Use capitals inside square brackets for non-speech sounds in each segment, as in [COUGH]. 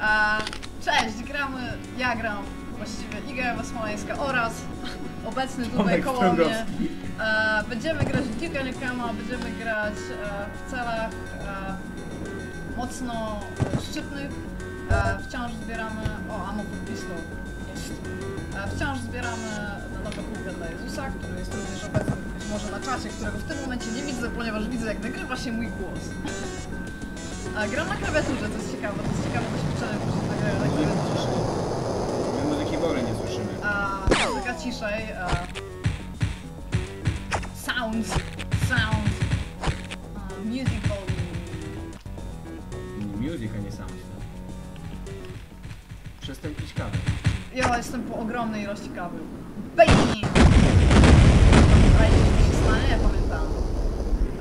A, cześć, gramy, ja gram, właściwie Iga Ewa Smoleńska oraz obecny tutaj Tomek koło mnie. E, będziemy grać w Duke Nukema, będziemy grać e, w celach e, mocno szczytnych. E, wciąż zbieramy... O, ammo pod pistol. Jest. Wciąż zbieramy na nowe kółkę dla Jezusa, który jest również obecny być może na czacie, którego w tym momencie nie widzę, ponieważ widzę jak nagrywa się mój głos. [LAUGHS] E, gram na klawiaturze, to jest ciekawe, to jest ciekawe doświadczenie, bo się nagrywa na klawiaturze. My muzyki w ogóle nie słyszymy. A muzyka ciszej. A... Sounds, sound, a, music volume. Music, a nie sound. no. Przestań pić kawę. Ja jestem po ogromnej ilości kawy. Baby! A co się stanie? Ja pamiętam.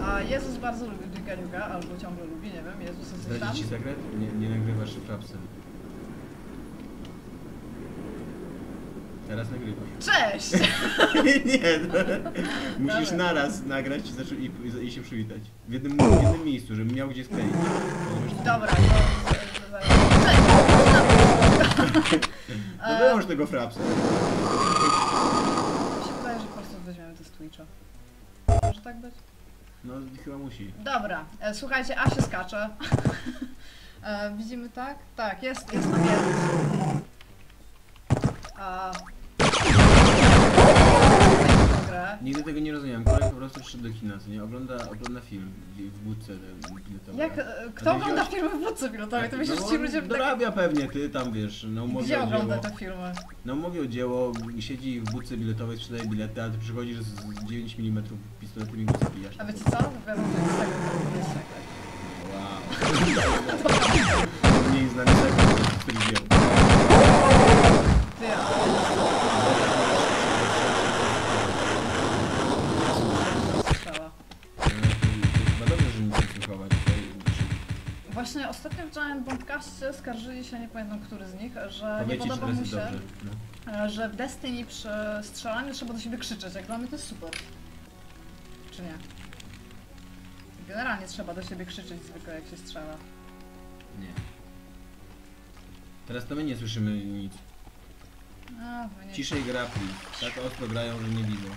A Jezus bardzo lubi Dykaniuka, albo ciągle lubi, nie wiem, Jezus tam. Ci sekret? Nie, nie nagrywasz frapsem. Teraz nagrywasz. Cześć! [LAUGHS] nie, no. musisz Dobra. naraz nagrać i, i, i, się przywitać. W jednym, w jednym miejscu, żebym miał gdzie skleić. Dobra, to... Cześć! No E, wyłącz tego frapsa. Mi się wydaje, że po prostu weźmiemy to z Twitcha. Może tak być? No chyba musi. Dobra, e, słuchajcie, A się skacze. [LAUGHS] e, widzimy tak? Tak, jest, jest na Jezus. A... Nigdy tego nie rozumiałem. Kolega po prostu przyszedł do kina, co nie? Ogląda, ogląda film w, budce ten biletowej. Jak, e, kto ogląda filmy w wódce pilotowej? To myślisz, no, że ci ludzie... Dorabia pewnie, ty tam wiesz, na umowie Gdzie ogląda te filmy? Na umowie o dzieło siedzi w budce biletowej, sprzedaje bilety, a ty przychodzisz z 9 mm pistoletem i go zabijasz. A wiecie co? Tego, to jest sekret. Wow. Mniej sekret, który wiem. Ty, nie. Właśnie ostatnio w Bondcaście, skarżyli się, nie pamiętam który z nich, że nie Powiecie, czy podoba mu się, dobrze. No. e, że w Destiny przy strzelaniu trzeba do siebie krzyczeć. Jak dla mnie to jest super. Czy nie? Generalnie trzeba do siebie krzyczeć zwykle jak się strzela. Nie. Teraz to my nie słyszymy nic. Wy nie... Ciszej gra, please. Tak ostro grają, że nie widzą.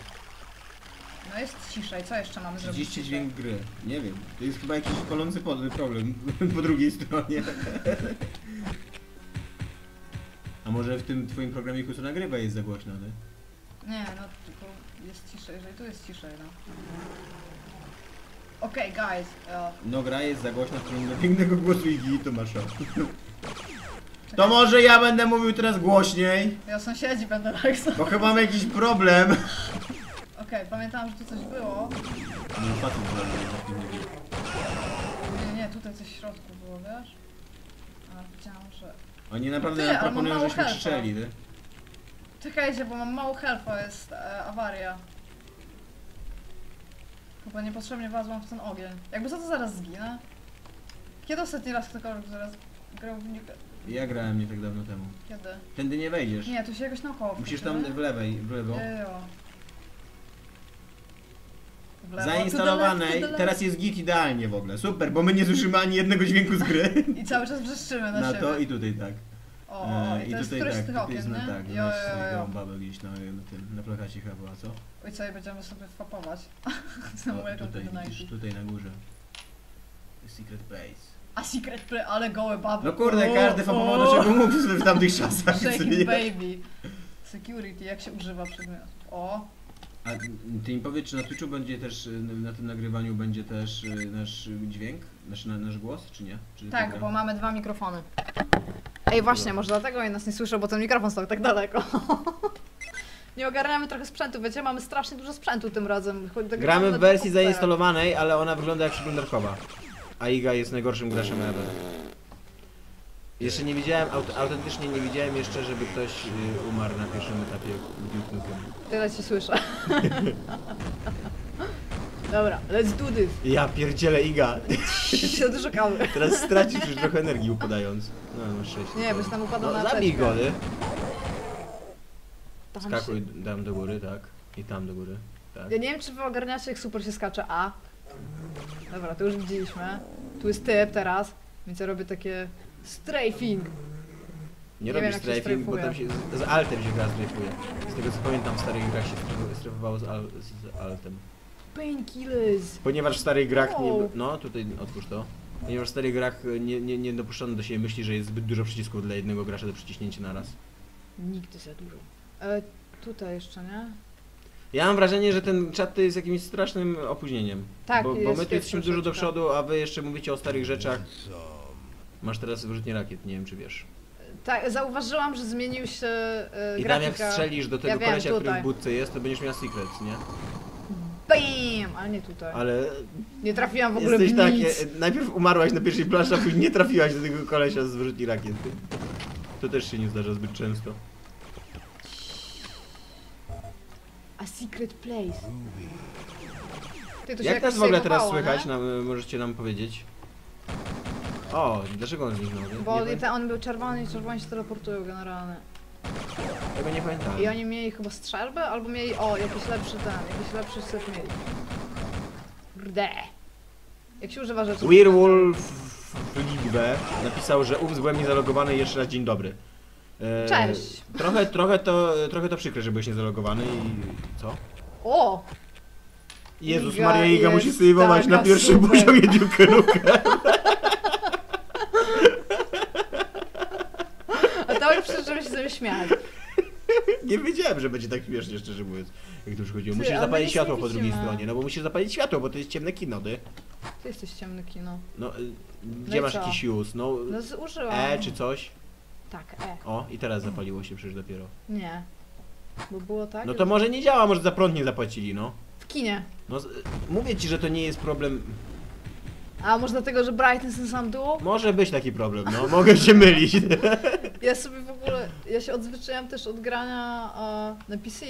No jest ciszej, co jeszcze mamy zrobić? Widzieliście ciszej? dźwięk gry. Nie wiem. To jest chyba jakiś palący pod- problem [LAUGHS] po drugiej stronie. [LAUGHS] A może w tym twoim programiku co nagrywa jest za głośno, nie? Nie, no tylko jest ciszej, jeżeli tu jest ciszej, no. Okej, guys. e, No gra jest za głośna, w pięknego głosu i to masz. [LAUGHS] To może ja będę mówił teraz głośniej, Ja sąsiedzi będę tak bo chyba mam jakiś problem. [LAUGHS] Okej, pamiętałam, że tu coś było. No nie. Nie, nie, tutaj coś w środku było, wiesz? A widziałam, że... Oni naprawdę Ty, nam ale mam proponują, mało żeśmy helpa. krzyczeli, ty. Czekajcie, bo mam mało helpa, jest e, awaria. Chyba niepotrzebnie wlazłam w ten ogień. Jakby co to zaraz zginę? Kiedy ostatni raz ktokolwiek zaraz grał w Nuke? Ja grałem nie tak dawno temu. Kiedy? Tędy nie wejdziesz. Nie, tu się jakoś naokoło Musisz tam w lewej, w lewo. Jejo. W lewo, Zainstalowanej, do teraz jest git idealnie w ogóle. Super, bo my nie słyszymy ani jednego dźwięku z gry. I cały czas wrzeszczymy na, Na siebie. to i tutaj tak. O, o, E, i to jest któryś z tych tutaj okien, jest nie? tak, Jo, jo, jo, babę gdzieś na, na tym, na plakacie chyba była, co? Oj, co, i będziemy sobie fapować. [LAUGHS] O, tutaj, widzisz, 90s. tutaj na górze. Secret base. A secret play, ale gołe baby. No kurde, każdy fapował do czego mógł w tamtych [LAUGHS] czasach. Shaking baby. Security, jak się używa przedmiotów. O, A ty mi powiedz, czy na Twitchu będzie też, na tym nagrywaniu będzie też y, nasz dźwięk, nasz, na- nasz głos, czy nie? Czy tak, bo mamy dwa mikrofony. Ej, właśnie, może dlatego ja nas nie słyszę, bo ten mikrofon stał tak daleko. [LAUGHS] nie ogarniamy trochę sprzętu, wiecie, mamy strasznie dużo sprzętu tym razem. Gramy w wersji zainstalowanej, ale ona wygląda jak przeglądarkowa. A Iga jest najgorszym graczem ever. Jeszcze nie widziałem, aut autentycznie nie widziałem jeszcze, żeby ktoś y, umarł na pierwszym etapie Duke Nukem. Tyle ci słyszę. [LAUGHS] [LAUGHS] Dobra, let's do this. Ja pierdzielę Iga. [LAUGHS] Dużo kawy. Teraz stracisz już trochę energii upadając. No, masz szczęście. Nie, byś tam upadał no, na zabij go, ty. Skakuj tam do góry, tak. I tam do góry. Tak. Ja nie wiem, czy wy ogarniacie, jak super się skacze A. Dobra, to już widzieliśmy. Tu jest typ teraz, więc ja robię takie strafing. Nie nie robisz wiem, się strafing, bo tam się z, z altem się gra strajfuje. Z tego co pamiętam w starych grach się strajfowało z, al, z altem. Painkillers. Ponieważ w starych grach nie... No, tutaj otwórz to. Ponieważ w starych grach nie, nie, nie dopuszczono do siebie myśli, że jest zbyt dużo przycisków dla jednego gracza do przyciśnięcia na raz. Nigdy za dużo. E, tutaj jeszcze, nie? Ja mam wrażenie, że ten czat to jest jakimś strasznym opóźnieniem. Tak, bo, bo my tu jest jesteśmy dużo do troszeczkę. przodu, a wy jeszcze mówicie o starych rzeczach. Masz teraz wyrzutnie rakiet, nie wiem czy wiesz. Tak, zauważyłam, że zmienił się e, I tam jak grafika. strzelisz do tego Ja kolesia, który w budce jest, to będziesz miał secret, nie? BAM! Ale nie tutaj. Ale Nie trafiłam w ogóle jesteś w tak, nic. e, najpierw umarłaś na pierwszej planszy, a później nie trafiłaś do tego kolesia z wyrzutni rakiet. To też się nie zdarza zbyt często. A secret place. Ty, to się Jak jakoś nas w ogóle teraz słychać? nie? Nam, możecie nam powiedzieć? O, dlaczego on zniknął? Nie, Bo nie, i te, on był czerwony i czerwoni się teleportują generalnie. Tego nie pamiętam. I oni mieli chyba strzelbę, albo mieli, o, jakiś lepszy ten, jakiś lepszy syf mieli. Kurde. Jak się używa rzeczy... Werewolf w Ligbę napisał, że ów byłem niezalogowany jeszcze raz dzień dobry. E, Cześć. Trochę, trochę, to, trochę to przykre, że byłeś niezalogowany i co? O! Jezus Iga Maria, Iga musi sejwować na pierwszym super. poziomie Duke [LAUGHS] Już przyszedłem się sobie śmiać. [LAUGHS] Nie wiedziałem, że będzie tak śmiesznie, szczerze mówiąc, jak to już chodziło. Musisz zapalić światło po drugiej stronie, no bo musisz zapalić światło, bo to jest ciemne kino, ty. Ty jesteś ciemny kino. No, y, gdzie i masz co? jakiś use? No, No zużyłam. E czy coś? Tak, E. O, i teraz zapaliło się przecież dopiero. Nie. Bo było tak? No to może nie działa, może za prąd nie zapłacili, no. W kinie. No, z- mówię ci, że to nie jest problem. A może dlatego, że Brighton ten sam duo? Może być taki problem, no. Mogę się mylić. [LAUGHS] Ja sobie w ogóle, ja się odzwyczaiłam też od grania e, na PC,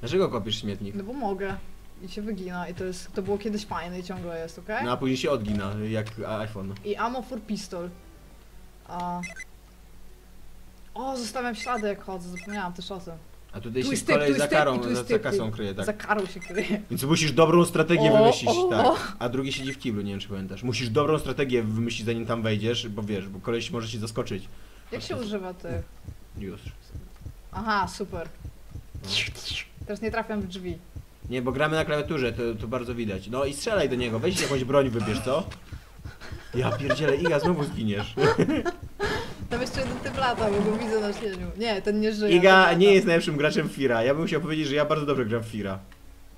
Dlaczego kopisz śmietnik? no bo mogę. I się wygina i to jest, to było kiedyś fajne i ciągle jest, okej? No a później się odgina, jak iPhone. I ammo for pistol. A... O, zostawiam ślady jak chodzę, zapomniałam też o tym. A tutaj Tu się jest typ, jest za typ karą, tu za, za typ, kasą kryje, tak. Za karą się kryje. Więc musisz dobrą strategię O, wymyślić, o, tak. o. A drugi siedzi w kiblu, nie wiem czy pamiętasz. Musisz dobrą strategię wymyślić zanim tam wejdziesz, bo wiesz, bo koleś może cię zaskoczyć. Jak się używa tych? Już. Aha, super. No. Teraz nie trafiam w drzwi. Nie, bo gramy na klawiaturze, to, to bardzo widać. No i strzelaj do niego, weź jakąś broń wybierz, co? Ja pierdzielę, Iga, znowu zginiesz. [LAUGHS] Tam jeszcze jeden typ lata, bo go widzę na cieniu. Nie, ten nie żyje. ten Iga lata. nie jest najlepszym graczem Fira. Ja bym chciał powiedzieć, że ja bardzo dobrze gram w Fira.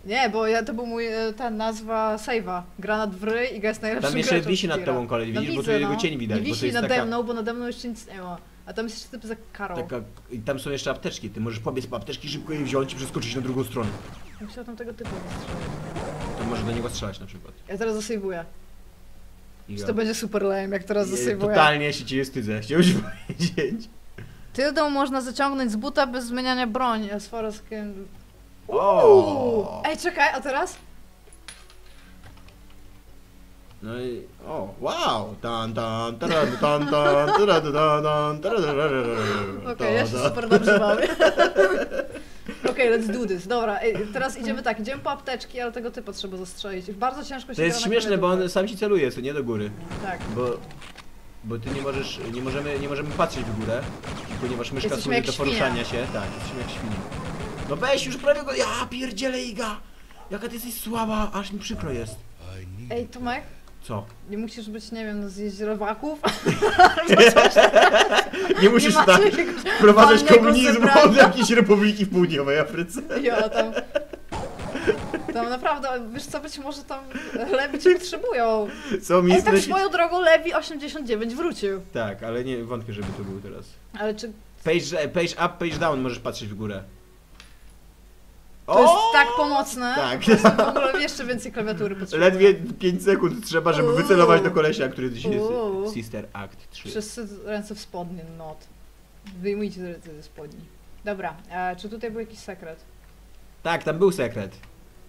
Nie, bo ja, to był mój, e, ten nazwa save'a. Granat w ryj i ga jest najlepszym Tam jeszcze graczem wisi nad Fira. tobą kolej, No widzisz, bo tu widzę, jego no. cień widać, Nie bo to wisi jest nade taka, mną, bo nade mną jeszcze nic nie ma. A tam jest jeszcze typ za karą. taka... I tam są jeszcze apteczki, ty możesz pobiec po apteczki, szybko je wziąć i przeskoczyć na drugą stronę. Ja Musiał tam tego typu wystrzelić. To może do niego strzelać na przykład. Ja teraz zasejwuję. To będzie super lame, jak teraz zasejwuję. Totalnie się ciebie wstydzę, chciałbyś [LAUGHS] powiedzieć. Tyldą można zaciągnąć z buta bez zmieniania broni, as far as can... O! Ej, czekaj, a teraz? No i... O, wow! Tan, tan, taran, tan, tan, taran, tan, tan, taran, Okej, ja się tan. super dobrze bawię. [LAUGHS] Okej, let's do this. Dobra, ej, teraz idziemy tak, idziemy po apteczki, ale tego typa trzeba zastrzelić. Bardzo ciężko się To jest gra na śmieszne, bo on sam ci celuje, co nie do góry. Tak. Bo... Bo ty nie możesz, nie możemy, nie możemy patrzeć w górę, ponieważ myszka Jesteśmy służy jak do świnia. poruszania się. Tak, jesteśmy jak świnie. No weź już prawie go, ja pierdzielę Iga! Jaka ty jesteś słaba, aż mi przykro jest. Ej, Tomek, Co? nie musisz być, nie wiem, na zjeździe robaków. Nie musisz ma tak wprowadzać komunizmu od jakiejś republiki w południowej Afryce. Ja tam... Tam naprawdę, wiesz co, być może tam Lewi cię potrzebują. Co mi Ej, tak znosi- swoją drogą Lewi 89 wrócił. Tak, ale nie wątpię, żeby to był teraz. Ale czy Page, page up, page down możesz patrzeć w górę. To jest O! tak pomocne? Tak. Po prostu w ogóle jeszcze więcej klawiatury potrzebuję. Ledwie 5 sekund trzeba, żeby Uuu. wycelować do kolesia, który dzisiaj jest. Uuu. Sister Act 3. Wszyscy ręce w spodnie, not. Wyjmujcie ręce ze spodni. Dobra, e, czy tutaj był jakiś sekret? Tak, tam był sekret.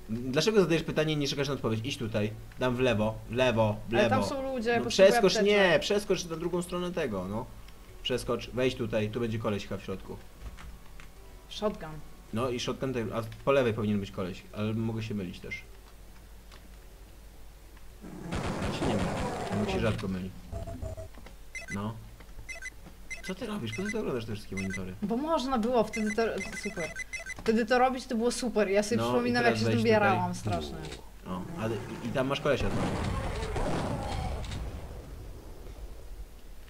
Dlaczego zadajesz pytanie i nie czekasz na odpowiedź? Idź tutaj. Dam w lewo, w lewo, w Ale lewo. tam są ludzie, No, przeskocz, apteczek. nie, przeskocz na drugą stronę tego, no. Przeskocz, wejdź tutaj, tu będzie koleś chyba w środku. Shotgun. No i shotgun, te- a po lewej powinien być koleś, ale mogę się mylić też. Ja się nie mylę, bo się rzadko myli. No. Co ty robisz? Po co ty oglądasz te wszystkie monitory? Bo można było wtedy to... Super. Wtedy to robić to było super. Ja sobie No, przypominam jak się wejdź tym tutaj. bierałam strasznie. O, ale i, i tam masz kolesia. tam.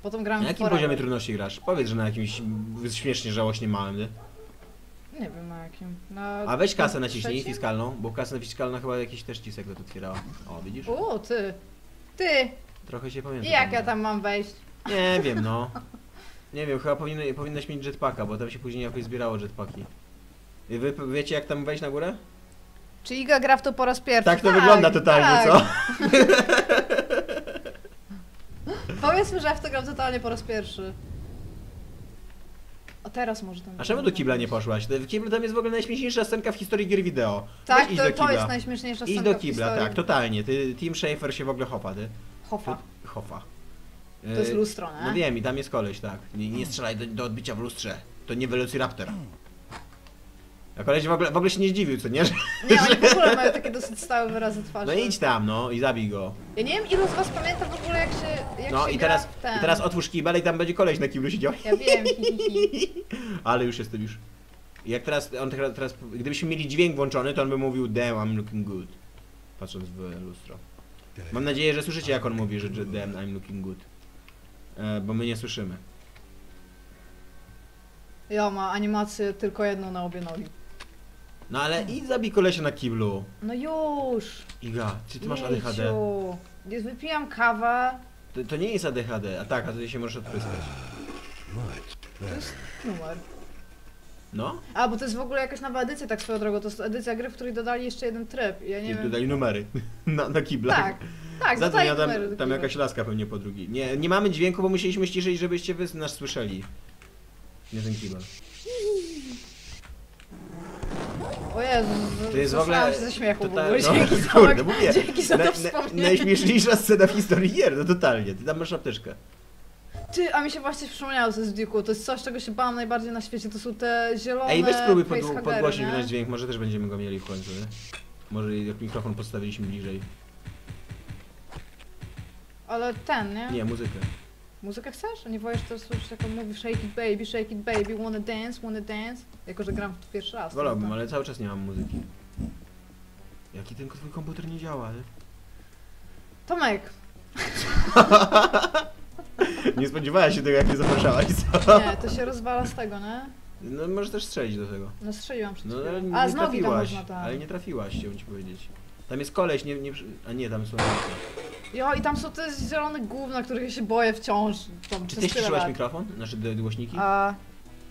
Potem Na grałem w jakim poziomie trudności grasz? Powiedz, że na jakimś śmiesznie, żałośnie małym, nie? Nie wiem na jakim. Na... A weź kasę na naciśnij trzecim? fiskalną, bo kasę fiskalna chyba jakiś też ci sekret otwierała. O, widzisz? O, ty. Ty! Trochę się I pamiętam. jak ja tam mam wejść? Nie wiem, no. Nie wiem, chyba powinno, powinnaś mieć jetpacka, bo tam się później jakoś zbierało jetpacki. I Wy wiecie jak tam wejść na górę? Czy Iga gra w to po raz pierwszy? Tak to wygląda totalnie, tak. co? [LAUGHS] Powiedzmy, że ja w to gram totalnie po raz pierwszy. A teraz może tam... A czemu do kibla nie poszłaś? W kiblu tam jest w ogóle najśmieszniejsza scenka w historii gier wideo. Tak, Weź to, do to jest najśmieszniejsza Idź scenka do w kibla, tak, totalnie. Ty, Team Schafer się w ogóle chopa, ty. Hofa. Hofa. To jest E, lustro, nie? No wiem, i tam jest koleś, tak. Nie, nie strzelaj do, do odbicia w lustrze. To nie Velociraptor. A koleś w ogóle, w ogóle się nie zdziwił, co nie? [LAUGHS] Że- Nie, oni w ogóle mają takie dosyć stałe wyrazy twarzy. No idź tam, no i zabij go. Ja nie wiem, ilu z was pamięta w ogóle jak się jak No się i gra teraz, w ten. i teraz otwórz kibel i tam będzie koleś na kiblu siedział. Ja wiem, hi, hi, hi. Ale już jestem już. Jak teraz, on teraz, teraz, gdybyśmy mieli dźwięk włączony, to on by mówił damn, I'm looking good. Patrząc w lustro. Mam nadzieję, że słyszycie jak on mówi, że że damn, I'm looking good. E, bo my nie słyszymy. Ja ma animację tylko jedną na obie nogi. No ale idź zabij kolesia na kiblu. No już! Iga, czy ty masz Jejciu. ADHD? Jest- Wypijam kawę. To, to nie jest ADHD, a tak, a ty się możesz odpryskać. To jest numer. No? A, bo to jest w ogóle jakaś nowa edycja, tak swoją drogą. To jest edycja gry, w której dodali jeszcze jeden tryb. Ja nie I wiem. dodali numery [LAUGHS] na, na kiblach. Tak, tak, Za to dodali ja tam, numery do tam jakaś laska pewnie po drugiej. Nie, nie mamy dźwięku, bo musieliśmy ściszyć, żebyście wy nas słyszeli. Nie ten kibel. O Jezu, To jest w ogóle... się ze śmiechu w total- ogóle. Dzięki za, [LAUGHS] kurde, mówię, dzięki za na, to na, wspomnienie. najśmieszniejsza scena w historii gier, no totalnie. Ty tam masz apteczkę. Ty, a mi się właśnie przypomniało w Duke'u. To jest coś, czego się bałam najbardziej na świecie. To są te zielone Ej, weź spróbuj pod, podgłośnić nasz dźwięk, może też będziemy go mieli w końcu, nie? Może jak mikrofon postawiliśmy bliżej. Ale ten, nie? Nie, muzykę. Muzykę chcesz? A nie wolisz też słyszeć jak on mówi shake it baby, shake it baby, wanna dance, wanna dance? Jako, że gram w to pierwszy raz. to Wolałbym, to- ale cały czas nie mam muzyki. Jaki ten twój komputer nie działa, [LAUGHS] nie? Tomek! Nie spodziewałaś się tego, jak mnie zapraszałaś, co? Nie, to się rozwala z tego, nie? No możesz też strzelić do tego. No strzeliłam przed No ale nie, A, z nogi to trafiłaś, można tak. ale nie trafiłaś, chciałbym ci powiedzieć. Tam jest koleś, nie, nie, a nie, tam są... Jo, i tam są te zielone gówna, których ja się boję wciąż. Tam Czy ty ściszyłaś mikrofon? Znaczy d- głośniki? A,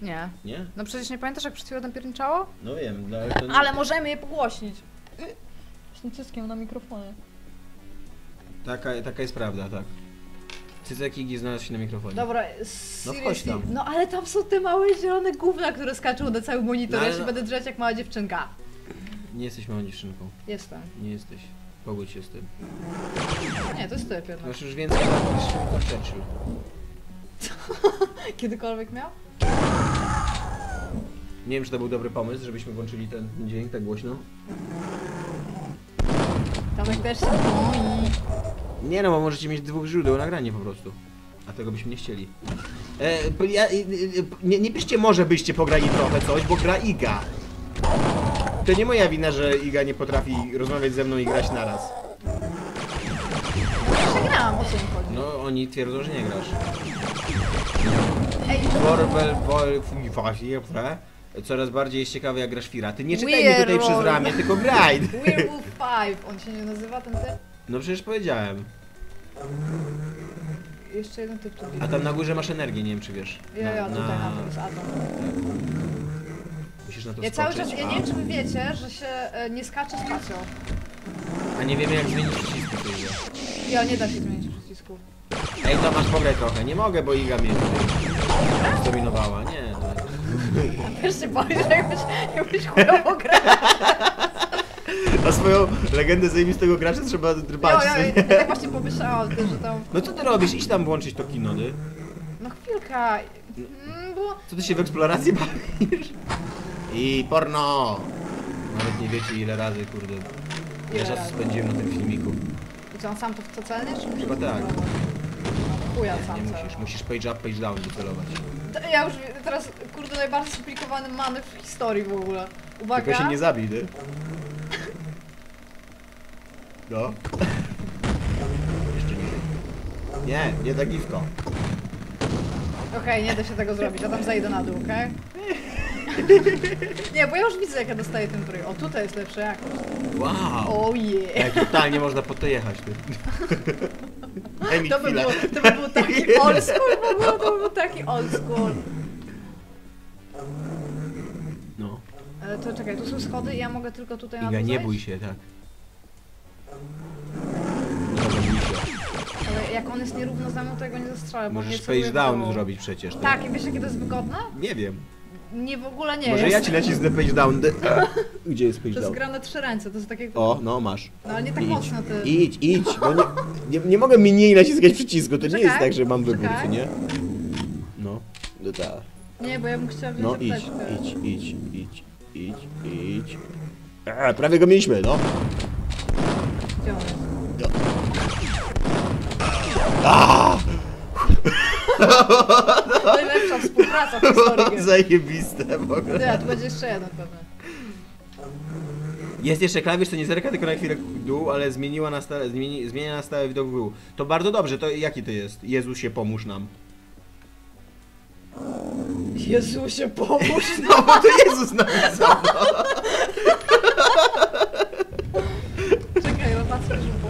nie. Nie? No przecież nie pamiętasz jak przed chwilą tam pierniczało? No wiem, ale to nie... Ale możemy je pogłośnić. Właśnie cyskiem na mikrofonie. Taka, taka jest prawda, tak. Cycek Igi znalazł się na mikrofonie. Dobra, No seriously. tam. No ale tam są te małe zielone gówna, które skaczą na cały monitor. No, ale ja się no- będę drzeć jak mała dziewczynka. Nie jesteś małą dziewczynką. Jestem. Nie jesteś. Pogódź się z tym. Nie, to jest typ jednak. Masz już więcej lat niż Churchill. [LAUGHS] Kiedykolwiek miał? Nie wiem, czy to był dobry pomysł, żebyśmy włączyli ten dźwięk tak głośno. Tomek też się boi. Nie no, bo możecie mieć dwóch źródeł nagrania po prostu. A tego byśmy nie chcieli. E, ja, e, e, nie, nie piszcie może byście pograli trochę coś, bo gra Iga. To nie moja wina, że Iga nie potrafi rozmawiać ze mną i grać naraz. Przegrałam, o co mi chodzi. No, oni twierdzą, że nie grasz. Ej, Forbel, Boy, właśnie, Coraz bardziej jest ciekawe jak grasz Fira. Ty nie czytaj mi tutaj przez ramię, tylko graj. [LAUGHS] Werewolf 5, on się nie nazywa ten typ? No przecież powiedziałem. Jeszcze jeden typ tu A tam na górze masz energię, nie wiem czy wiesz. Ja, ja, tutaj na na... to jest atom. Musisz na to Ja cały skoczyć, czas, ja nie wiem czy wy wiecie, że się e, nie skacze spacją. a nie wiemy jak zmienić przycisku tej grze. Ja, nie da się zmienić przycisków. Ej, to masz pograj trochę. Nie mogę, bo Iga mnie zdominowała. Nie, to... Też się boję, że jakbyś, jakbyś chujowo grał. A swoją legendę zajebistego gracza trzeba drbać. ja, ja, tak właśnie pomyślałam, że tam... No co ty robisz? Idź tam włączyć to kino, ty. No chwilka. Mm, bo... Co ty się w eksplorację bawisz? I porno! Nawet nie wiecie ile razy, kurde. Ile czasu razy? spędziłem na tym filmiku. I co, on sam to chce celnie, czy Chyba tak. Chuja sam Nie musisz, musisz page up, page down wycelować. To Ja już teraz, kurde, najbardziej skomplikowany many w historii w ogóle. Uwaga. Tylko się nie zabij, ty. No. Jeszcze nie. Nie, nie tak. Okej, nie da się tego zrobić, ja tam zejdę na dół, okej? Nie, bo ja już widzę jak ja dostaję ten bryj. O, tutaj jest lepsza jakość. Wow! O yeah. Jak totalnie można po to jechać, ty. [LAUGHS] Daj mi To by, chwilę. było, to by był taki [LAUGHS] old school w ogóle, to by był taki old school. No. Ale to czekaj, tu są schody i ja mogę tylko tutaj na Iga, dół nie zejść? bój się, tak. Dobra. Ale jak on jest nierówno za mną, to ja go nie zastrzelę, bo Możesz page w down zrobić przecież. ty. Tak, i wiesz jakie to jest wygodne? Nie wiem. Nie, w ogóle nie Może jest. ja ci nacisnę page down. dy- [LAUGHS] Gdzie jest page To jest down? gra na trzy ręce, to jest takie... O, no masz. No ale nie tak idź, mocno ty. idź, idź, bo nie, nie, nie mogę mniej naciskać przycisku, to nie Czekaj, jest tak, że mam wybór, czekaj. czy nie? No, no tak. Nie, bo ja bym chciała wziąć No idź, apteczkę. idź, idź, idź, idź, idź. A, prawie go mieliśmy, no. Gdzie on jest? No. [LAUGHS] Najlepsza współpraca w historii gier. Zajebiste w ogóle. Nie, tu będzie jeszcze jeden pewnie. Jest jeszcze klawisz, to nie zerka tylko na chwilę w dół, ale zmieniła na stałe, zmieni, zmienia na stałe widok w dół. To bardzo dobrze, to jaki to jest? Jezusie, pomóż nam. Jezusie, pomóż [LAUGHS] No bo to Jezus napisał. Czekaj, rotację żółtą?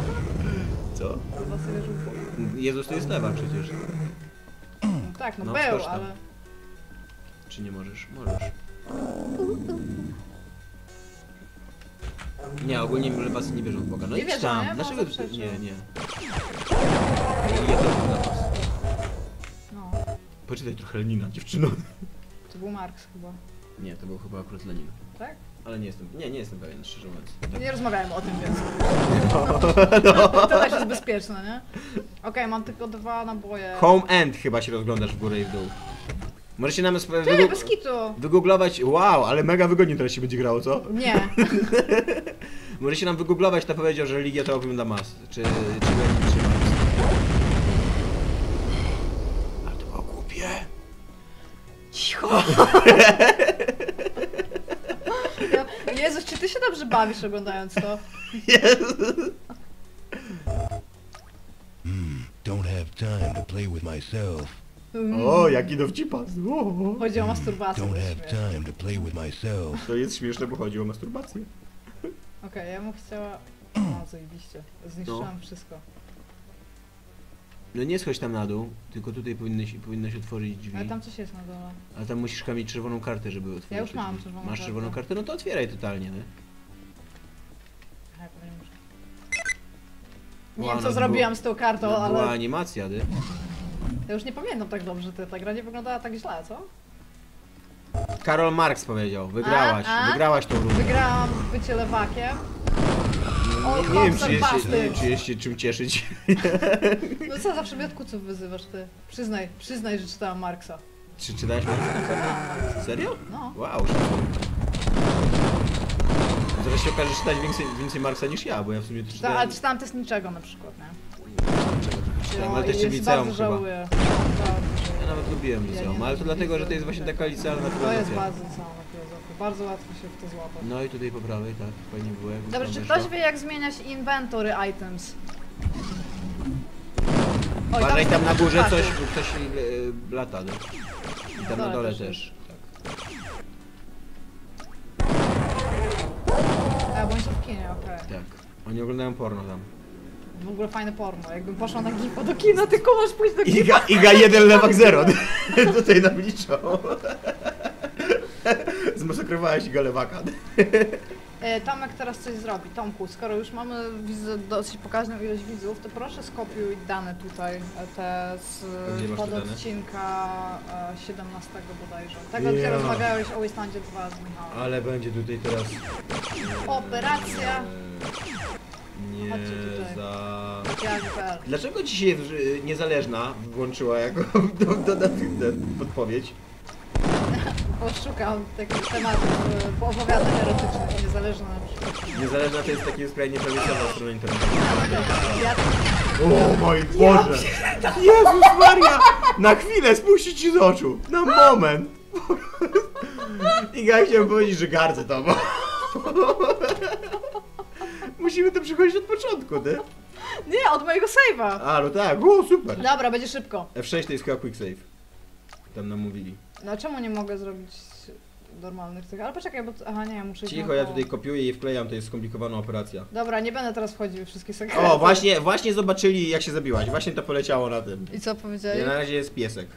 Co? Rotację żółtą? Jezus to jest lewa przecież. No tak, no, No, był, tam. ale... Czy nie możesz? Możesz. Nie, ogólnie lewacy nie wierzą w Boga. No Nie idź wierzą, tam. nie? Dlaczego? zaprzeczył. Nie, nie. Nie to dla was. No, Poczytaj trochę Lenina, dziewczyno. to był Marks chyba. Nie, to był chyba akurat Lenin. Tak? Ale nie jestem, nie, nie jestem pewien, szczerze mówiąc. Tak. Nie rozmawiajmy o tym więc. No. [LAUGHS] To też jest bezpieczne, nie? Okej, mam tylko dwa naboje. Home End chyba się rozglądasz w górę i w dół. Możecie nam sp- Ty, wygu- bez kitu! wygooglować, wow, ale mega wygodnie teraz się będzie grało, co? Nie. [LAUGHS] Możecie nam wygooglować, to powiedział, że religia to opium dla mas. Czy, czy Lenin, czy Marx. Ale to było głupie. [LAUGHS] Cicho. Jezus, czy ty się dobrze bawisz oglądając to? Don't have time to play with myself. Mm. O, jaki dowcipas. Chodzi o masturbację. Don't to have jest śmieszne. time to play with myself. To jest śmieszne, bo chodzi o masturbację. Okej, ja bym chciała... O, zajebiście. Zniszczyłam No. wszystko. No nie schodź tam na dół, tylko tutaj powinnyś, powinnaś otworzyć drzwi. Ale tam coś jest na dole. Ale tam musisz mieć czerwoną kartę, żeby otworzyć. Ja już te mam drzwi. czerwoną Masz kartę. czerwoną kartę? No to otwieraj totalnie, nie? Muszę. Nie Wow, wiem co no zrobiłam z tą kartą, No, Była ale animacja, ty. ja już nie pamiętam tak dobrze, ty, ta gra nie wyglądała tak źle, co? Karol Marx powiedział, wygrałaś, A, a? wygrałaś tą rundę. Wygrałam bycie lewakiem. Nie, nie wiem, czy jest, się, nie wiem, czy jest się czym cieszyć. No co zawsze mnie od kuców wyzywasz ty? Przyznaj, przyznaj, że czytałam Marksa. Czy czytałeś Marxa? Serio? No. Wow. Zaraz się okaże, że czytać więcej, więcej Marksa niż ja, bo ja w sumie czytałem. ale czytałam też niczego na przykład, nie? czytałem No, ale też w jest liceum chyba. żałuję. Bardzo Ja nawet lubiłem liceum, ale to dlatego, że to jest właśnie taka licealna To jest filozofia. bardzo cała filozofia. Bardzo łatwo się w to złapać. No i tutaj po prawej, tak, fajnie było. jakby Dobra, czy ktoś wie jak zmieniać inventory items? Oj, Uważaj tam na górze coś, ktoś e, lata, no. I tam na dole też. Tak. A, bo są w kinie, okej. Tak. Oni oglądają porno tam. W ogóle fajne porno. Jakbym poszła na gipo do kina, tylko masz pójść do kina. Iga, Iga 1 lewak 0. [LAUGHS] [LAUGHS] Tutaj nam liczą. [LAUGHS] Zmasakrowałaś Iga lewaka. E, Tomek teraz coś zrobi. Tomku, skoro już mamy dosyć pokaźną ilość widzów, to proszę skopiuj dane tutaj, e, te z Gdzie dane? pododcinka e, 17 bodajże. Tego, gdzie rozmawiałeś o Wastelandzie 2 z Michałem. Ale będzie tutaj teraz... Operacja Nie za... Dlaczego ci się y, niezależna włączyła jako [LAUGHS] do, do, do, do, podpowiedź? Poszukam takich tematów e, poopowiadań erotycznych, niezależnie na przykład. Niezależna to jest taki skrajnie prawicowa strona internetowa. Ja, O mój Boże! Jezus Maria! Na chwilę spuścić ci z oczu! Na moment! I ja chciałem powiedzieć, że gardzę tobą. Musimy to przychodzić od początku, ty? nie, od mojego save'a! A, no tak, o super! Dobra, będzie szybko. F6 to jest chyba quick save. Tam nam mówili. No czemu nie mogę zrobić normalnych tych? Ale poczekaj, bo... Aha, nie, muszę iść Cicho, ja tutaj kopiuję i wklejam, to jest skomplikowana operacja. Dobra, nie będę teraz wchodził w wszystkie sekrety. O, właśnie, właśnie zobaczyli jak się zabiłaś, właśnie to poleciało na tym. I co powiedzieli? Na razie jest piesek.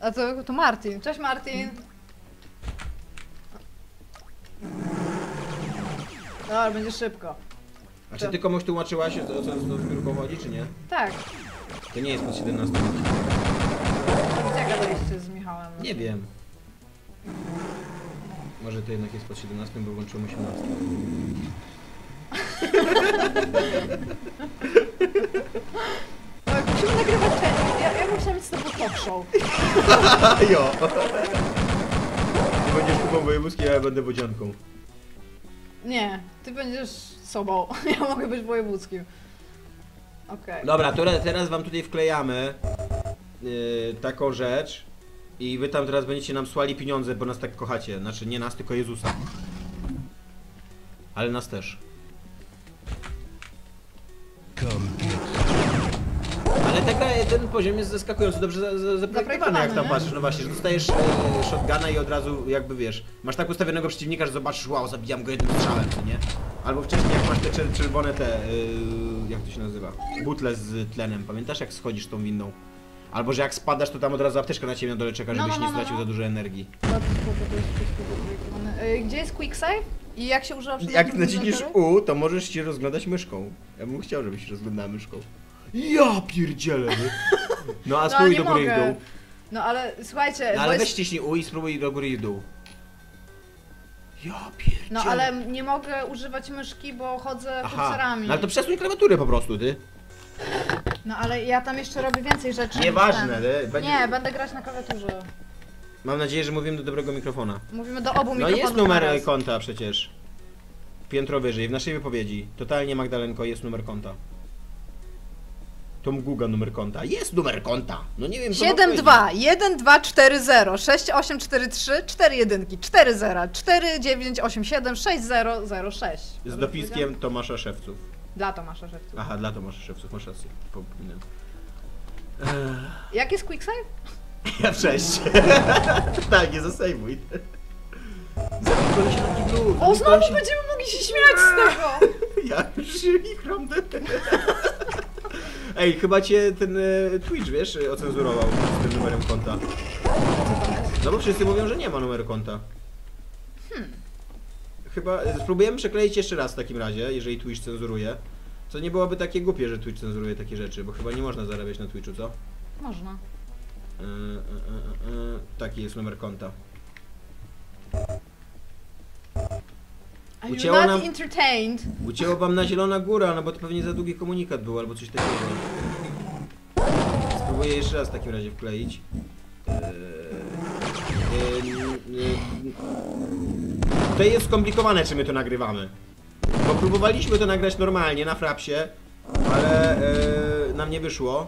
A to, to Martin. Cześć Martin. Dobra, będzie szybko. A czy ty komuś tłumaczyłaś o co z zbiórką chodzi, czy nie? Tak. To nie jest pod 17. Gdzie gadaliście z Michałem? Nie wiem. Może to jednak jest pod 17, bo włączyłem 18. [LAUGHS] Tak, musimy nagrywać ten. Ja, ja bym chciała mieć z tobą talk show. [LAUGHS] jo! Ty będziesz kupą wojewódzkim, a ja będę wodzianką. Nie, ty będziesz sobą. [LAUGHS] Ja mogę być wojewódzkim. Okej. Dobra, to teraz wam tutaj wklejamy yy, taką rzecz i wy tam teraz będziecie nam słali pieniądze, bo nas tak kochacie. Znaczy nie nas, tylko Jezusa. Ale nas też. Ale ta gra, ten poziom jest zaskakująco dobrze za, za, zaprojektowany, jak tam Zaprojektowany, patrzysz. No właśnie, że dostajesz e, shotguna i od razu jakby wiesz, masz tak ustawionego przeciwnika, że zobaczysz, wow, zabijam go jednym strzałem, co nie? Albo wcześniej jak masz te czer- czerwone te, e, jak to się nazywa, butle z tlenem, pamiętasz jak schodzisz tą windą? Albo że jak spadasz, to tam od razu apteczka na ciebie na dole czeka, No, żebyś no, nie no, no, stracił no. za dużo energii. Bardzo spoko, to jest wszystko zaprojektowane. Ej, Gdzie jest quick save? I jak się używa Jak naciśniesz? U, to możesz się rozglądać myszką. Ja bym chciał, żebyś się rozglądała myszką. Ja pierdzielę! nie? No a No, spróbuj nie do góry i w mogę. dół. No ale słuchajcie, No, bo ale jest... weź ciśnij U i spróbuj do góry i w dół. Ja pierdzielę. No ale nie mogę używać myszki, bo chodzę Aha, kursorami. no ale to przesuń klawiaturę po prostu, ty. No ale ja tam jeszcze robię więcej rzeczy. niż Nieważne, ten. ty. Będzie... Nie, będę grać na klawiaturze. Mam nadzieję, że mówimy do dobrego mikrofona. Mówimy do obu No mikrofonów jest numer naraz. konta przecież. Piętro wyżej, w naszej wypowiedzi. Totalnie Magdalenko, jest numer konta. Tom Guga numer konta. Jest numer konta! No nie wiem co mam 7 powiedzieć. 2 1 2 4 0 6 8 4 3 4 jedynki 4 0 4 9 8 7 6 0 0 6. Z dopiskiem Tomasza Szewców. Dla Tomasza Szewcu. Aha, dla Tomasza Szewców, masz rację. Pominę. Jak jest quick save? [LAUGHS] Ja w sześć. [LAUGHS] tak, nie zasejmuj. Zabij kolesia na kiblu. O, znowu kolesia- będziemy mogli się śmiać z tego! [LAUGHS] Ja już się ichram. Ej, chyba cię ten e, Twitch, wiesz, ocenzurował z tym numerem konta. No bo wszyscy mówią, że nie ma numeru konta. Chyba, spróbujemy przekleić jeszcze raz w takim razie, jeżeli Twitch cenzuruje. Co nie byłoby takie głupie, że Twitch cenzuruje takie rzeczy, bo chyba nie można zarabiać na Twitchu, co? Można. E, e, e, taki jest numer konta. Ucięło nam- entertained? Ucięło wam na Zielona Góra, no bo to pewnie za długi komunikat był albo coś takiego. Spróbuję jeszcze raz w takim razie wkleić. Eee, eee, eee, To jest skomplikowane, czy my to nagrywamy. Bo próbowaliśmy to nagrać normalnie, na frapsie, ale eee, nam nie wyszło.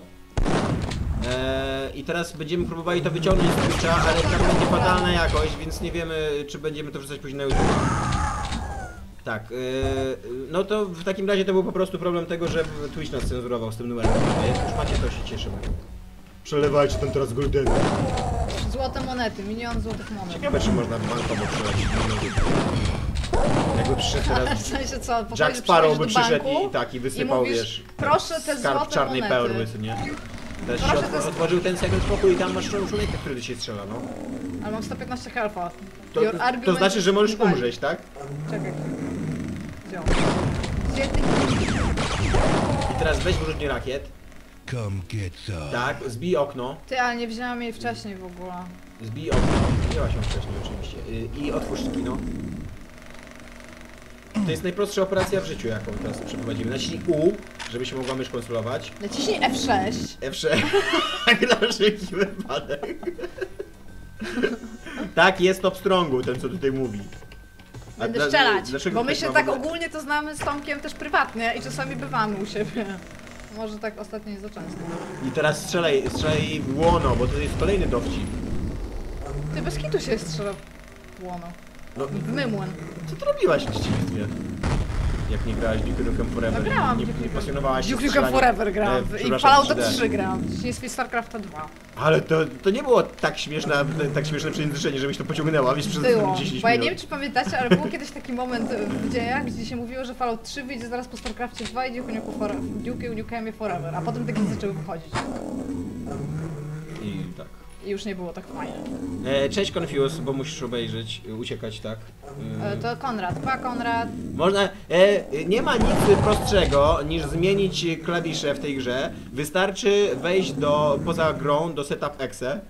Eee, I teraz będziemy próbowali to wyciągnąć z Twitcha, ale tam będzie fatalna jakość, więc nie wiemy, czy będziemy to wrzucać później na YouTube. Tak, yy, no to w takim razie to był po prostu problem tego, że Twitch nas cenzurował z tym numerem. Już macie, to się cieszymy. Przelewajcie tam teraz Goldena. Złote monety, milion złotych monet. Ciekawe, czy można bankowo przelać miliony. Jakby przyszedł Ale w teraz sensie co, Jack pochodzisz, Sparrow by przyszedł banku i tak i wysypał, mówisz, wiesz, proszę te skarb złote czarnej monety. perły, co nie? Teraz się otw- te- otworzył ten sekret spokój i tam masz człowieka, który się strzela, no. Ale mam 115 helfa. To, to znaczy, że możesz invalid. umrzeć, tak? Czekaj. Ty? I teraz weź wyrzutnie rakiet. Tak, zbij okno, Ty, ale nie wzięłam jej wcześniej w ogóle. Zbij okno. Wzięłaś ją wcześniej oczywiście. Y, I otwórz kino. To jest najprostsza operacja w życiu, jaką teraz przeprowadzimy. Naciśnij U, żeby się mogła mysz konstruować. Naciśnij F6. F6. Na wszelki wypadek. Tak, jest top strongu, ten co tutaj mówi. A Będę dla- strzelać, bo my się tak ogólnie to znamy z Tomkiem też prywatnie i czasami bywamy u siebie. Może tak ostatnio nie za często. I teraz strzelaj, strzelaj w łono, bo to jest kolejny dowcip. Ty bez kitu się strzela w łono. No, W mymłyn. co ty robiłaś w dzieciństwie? Jak nie grałaś w Duke Nukem Forever? No grałam nie, nie pasjonowałaś się Duke Nukem Forever e, grałam i przepraszam, Fallouta 3D. 3 grałam. W Dzieciństwie StarCrafta 2. Ale to, to nie było tak śmieszne, tak śmieszne przejęzyczenie, żebyś to pociągnęła, wiesz, przez Było. 10 Bo ja nie minut. wiem czy pamiętacie, ale był kiedyś taki moment w dziejach, gdzie się mówiło, że Fallout 3 wyjdzie zaraz po StarCraftie 2 i Duke Nukem Forever, a potem takie zaczęły wychodzić. I już nie było tak fajnie. E, cześć Confuse, bo musisz obejrzeć, e, uciekać, tak? E, To Konrad, pa Konrad. Można, e, nie ma nic prostszego niż zmienić klawisze w tej grze. Wystarczy wejść do, poza grą, do setup exe.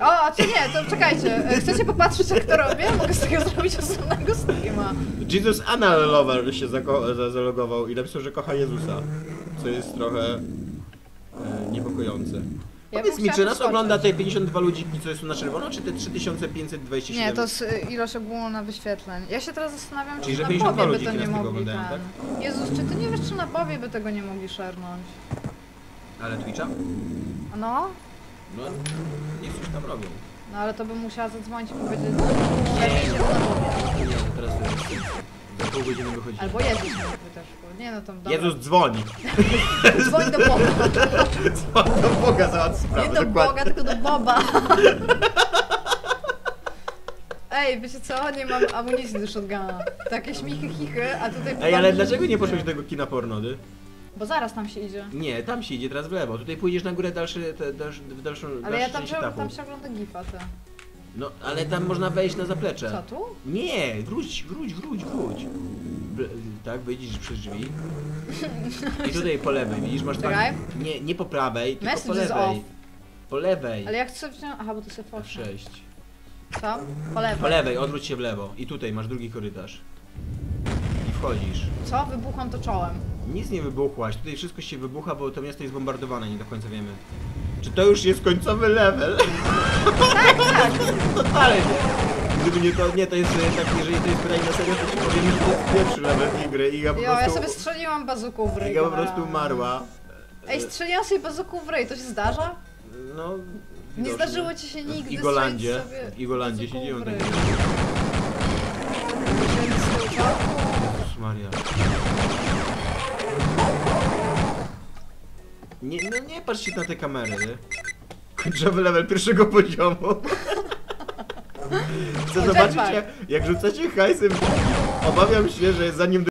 O, a czy nie, to czekajcie. E, Chcecie popatrzeć jak to robię? Mogę z tego zrobić osobnego streama. Jesus Anal Lover się zalogował i napisał, że kocha Jezusa. Co jest trochę e, niepokojące. Ja Powiedz mi, czy nas podskoczyć. ogląda te 52 ludziki, co jest tu na czerwono, czy te 3527? Nie, to jest y, ilość ogólna wyświetleń. Ja się teraz zastanawiam, Czyli, czy że na 52 Bobie by to nie mogli ten... tak? Jezus, czy ty nie wiesz, czy na Bobie by tego nie mogli szernąć? Ale Twitcha? No? No, niech coś tam robią. No ale to bym musiała zadzwonić i powiedzieć, na Bobie. Nie, no teraz za pół godziny wychodzi. Albo Jezus mógłby też, nie no to dobra. Jezus dzwoni. [LAUGHS] Dzwoń do Boga. [LAUGHS] Dzwoni do Boga załatw sprawę. Nie do dokładnie. Boga, tylko do Boba. [LAUGHS] Ej, wiecie co? Nie mam amunicji do shotguna. Takie śmichy, chichy, a tutaj... Ej, ale dlaczego nie poszłeś do tego kina pornody? Bo zaraz tam się idzie. Nie, tam się idzie teraz w lewo. Tutaj pójdziesz na górę dalszy, te, dalszy, w dalszą Ale dalszą ja tam się, tam się ogląda gifa, ty. No, ale tam można wejść na Co zaplecze. tu? Nie, wróć, wróć, wróć, wróć. Tak, wyjdziesz przez drzwi. I tutaj po lewej, widzisz, masz tak. Czekaj. Nie, nie po prawej, tylko po Message is lewej. off. Po lewej. Ale ja chcę wziąć... Aha, bo to sobie foszę. F6. Co? Po lewej. Po lewej, odwróć się w lewo. I tutaj masz drugi korytarz. I wchodzisz. Co? Wybuchłam to czołem. Nic nie wybuchłaś, tutaj wszystko się wybucha, bo to miasto jest bombardowane, nie do końca wiemy. Czy to już jest końcowy level? Tak, tak. [LAUGHS] Totalnie. Gdyby nie to, nie, to jest tak, jeżeli to jest pytanie na serio, to ci powiem, że to jest pierwszy level tej gry i ja po Jo, ja prostu... sobie strzeliłam bazuką w ryj. Iga po generalnie. prostu umarła. Ej, strzeliłam sobie bazuką w ryj, to się zdarza? No... Nie widocznie. zdarzyło ci się W nigdy Igolandzie, strzelić sobie w Igolandzie się dzieją w takie... ryj? Maria. Nie, no nie patrzcie na te kamery, nie? Level pierwszego poziomu. Chcę zobaczyć jak, jak rzucacie hajsem. Obawiam się, że zanim